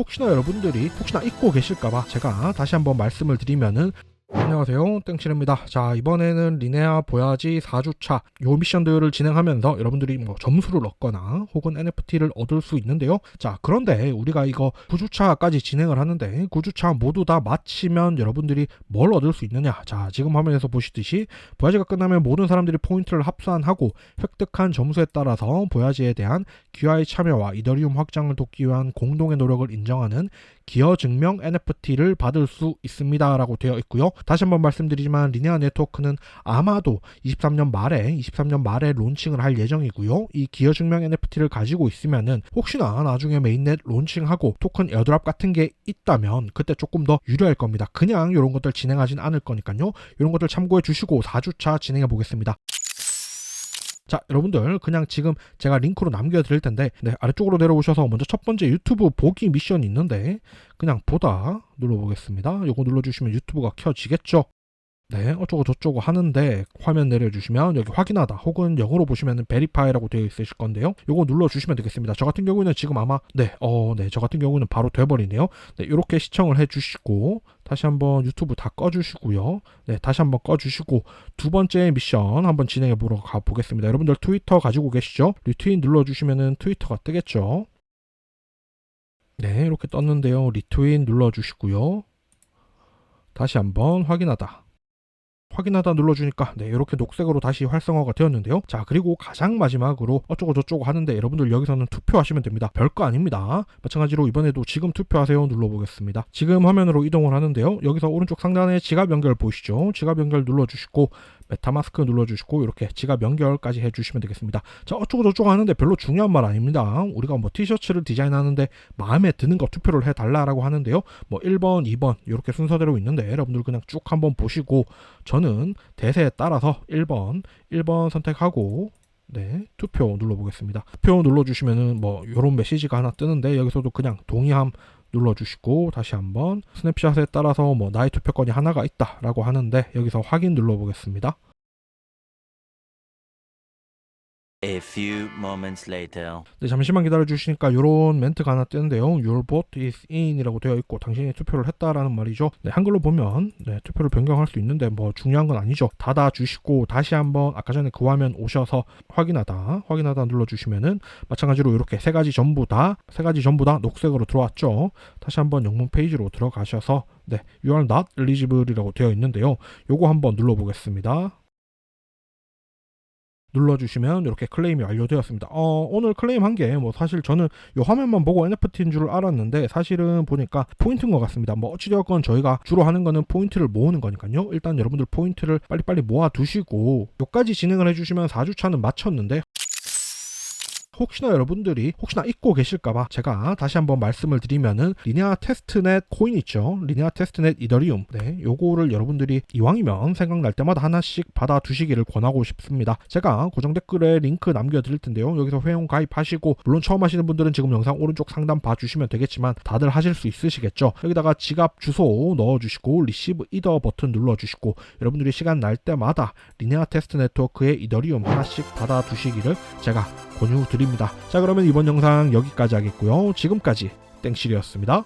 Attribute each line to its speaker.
Speaker 1: 혹시나 여러분들이 혹시나 잊고 계실까봐 제가 다시 한번 말씀을 드리면은 안녕하세요. 땡칠입니다. 자 이번에는 리네아 보야지 4주차 요 미션들을 진행하면서 여러분들이 뭐 점수를 얻거나 혹은 NFT를 얻을 수 있는데요. 자 그런데 우리가 이거 9주차까지 진행을 하는데 9주차 모두 다 마치면 여러분들이 뭘 얻을 수 있느냐? 자 지금 화면에서 보시듯이 보야지가 끝나면 모든 사람들이 포인트를 합산하고 획득한 점수에 따라서 보야지에 대한 기아의 참여와 이더리움 확장을 돕기 위한 공동의 노력을 인정하는 기여 증명 NFT를 받을 수 있습니다 라고 되어 있고요. 다시 한번 말씀드리지만 리네아 네트워크는 아마도 23년 말에 23년 말에 론칭을 할 예정이고요. 이 기여 증명 NFT를 가지고 있으면은 혹시나 나중에 메인넷 론칭하고 토큰 에어드랍 같은 게 있다면 그때 조금 더 유리할 겁니다. 그냥 이런 것들 진행하진 않을 거니까요. 이런 것들 참고해 주시고 4주차 진행해 보겠습니다. 자 여러분들 그냥 지금 제가 링크로 남겨드릴 텐데 네, 아래쪽으로 내려오셔서 먼저 첫 번째 유튜브 보기 미션이 있는데 그냥 보다 눌러보겠습니다. 요거 눌러주시면 유튜브가 켜지겠죠 네 어쩌고 저쩌고 하는데 화면 내려주시면 여기 확인하다 혹은 영어로 보시면 베리파이라고 되어 있으실 건데요. 요거 눌러주시면 되겠습니다. 저 같은 경우에는 지금 아마 네 어 네 저 같은 경우는 바로 돼버리네요. 네 이렇게 시청을 해주시고 다시 한번 유튜브 다 꺼주시고요. 네 다시 한번 꺼주시고 두 번째 미션 한번 진행해 보러 가보겠습니다. 여러분들 트위터 가지고 계시죠? 리트윗 눌러주시면은 트위터가 뜨겠죠? 네 이렇게 떴는데요. 리트윗 눌러주시고요. 다시 한번 확인하다 확인하다 눌러주니까 네 이렇게 녹색으로 다시 활성화가 되었는데요. 자 그리고 가장 마지막으로 어쩌고 저쩌고 하는데 여러분들 여기서는 투표하시면 됩니다. 별거 아닙니다. 마찬가지로 이번에도 지금 투표하세요 눌러보겠습니다. 지금 화면으로 이동을 하는데요. 여기서 오른쪽 상단에 지갑 연결 보이시죠? 지갑 연결 눌러주시고 메타마스크 눌러주시고 이렇게 지갑 연결까지 해주시면 되겠습니다. 자 어쩌고 저쩌고 하는데 별로 중요한 말 아닙니다. 우리가 뭐 티셔츠를 디자인하는데 마음에 드는 거 투표를 해달라라고 하는데요. 뭐 1번 2번 이렇게 순서대로 있는데 여러분들 그냥 쭉 한번 보시고 저는 대세에 따라서 1번 1번 선택하고 네 투표 눌러보겠습니다. 투표 눌러주시면은 뭐 이런 메시지가 하나 뜨는데 여기서도 그냥 동의함 눌러주시고 다시 한번 스냅샷에 따라서 뭐 나의 투표권이 하나가 있다라고 하는데 여기서 확인 눌러보겠습니다.
Speaker 2: A few moments later.
Speaker 1: 네, 잠시만 기다려 주시니까 이런 멘트가 하나 뜨는데요. Your vote is in이라고 되어 있고 당신이 투표를 했다라는 말이죠. 네, 한글로 보면 네, 투표를 변경할 수 있는데 뭐 중요한 건 아니죠. 닫아 주시고 다시 한번 아까 전에 그 화면 오셔서 확인하다 확인하다 눌러 주시면은 마찬가지로 이렇게 세 가지 전부 다 세 가지 전부 다 녹색으로 들어왔죠. 다시 한번 영문 페이지로 들어가셔서 네, you are not eligible이라고 되어 있는데요. 요거 한번 눌러 보겠습니다. 눌러주시면 이렇게 클레임이 완료되었습니다. 어, 오늘 클레임 한 게 뭐 사실 저는 이 화면만 보고 NFT인 줄 알았는데 사실은 보니까 포인트인 것 같습니다. 뭐 어찌되었건 저희가 주로 하는 거는 포인트를 모으는 거니까요. 일단 여러분들 포인트를 빨리빨리 모아 두시고 여기까지 진행을 해주시면 4주차는 마쳤는데 혹시나 여러분들이 혹시나 잊고 계실까봐 제가 다시 한번 말씀을 드리면은 리니아 테스트넷 코인 있죠? 리니아 테스트넷 이더리움. 네 요거를 여러분들이 이왕이면 생각날 때마다 하나씩 받아 두시기를 권하고 싶습니다. 제가 고정 댓글에 링크 남겨드릴 텐데요. 여기서 회원 가입하시고 물론 처음 하시는 분들은 지금 영상 오른쪽 상단 봐주시면 되겠지만 다들 하실 수 있으시겠죠? 여기다가 지갑 주소 넣어주시고 리시브 이더 버튼 눌러주시고 여러분들이 시간 날 때마다 리니아 테스트 네트워크의 이더리움 하나씩 받아 두시기를 제가 권유드립 니다. 자 그러면 이번 영상 여기까지 하겠고요. 지금까지 땡실이었습니다.